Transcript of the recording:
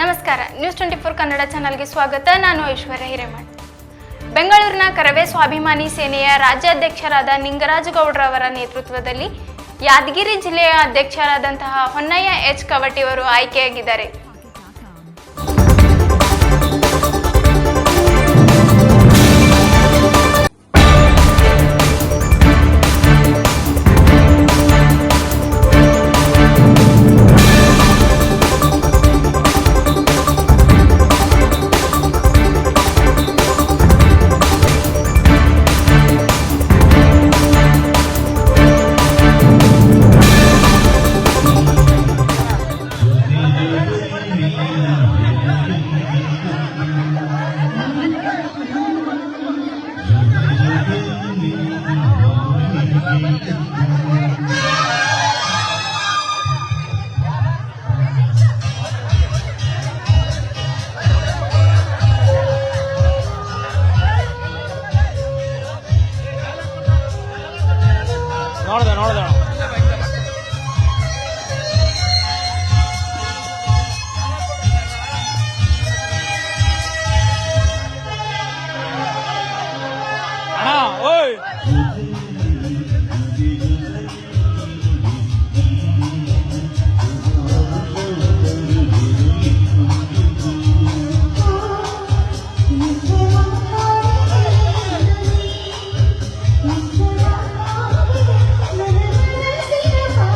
ನಮಸ್ಕಾರ. News twenty four Kannada ಚಾನಲ್ಗೆ ಸ್ವಾಗತ. ನಾನು ಐಶ್ವರ್ಯ ಹಿರೇಮಠ್. ಬೆಂಗಳೂರಿನ ಕರವೇ ಸ್ವಾಭಿಮಾನಿ ಸೇನೆಯ ರಾಜ್ಯಾಧ್ಯಕ್ಷರಾದ ನಿಂಗರಾಜ ಗೌಡ್ರವರ ನೇತೃತ್ವದಲ್ಲಿ ಯಾದಗಿರಿ ಜಿಲ್ಲೆಯ ಅಧ್ಯಕ್ಷರಾದಂತಹ ಹೊನ್ನಯ್ಯ ಎಚ್ ಕವಟಿಯವರು ಆಯ್ಕೆಯಾಗಿದ್ದಾರೆ. ನೋಡ್ದೆ ನೋಡ್ದೆ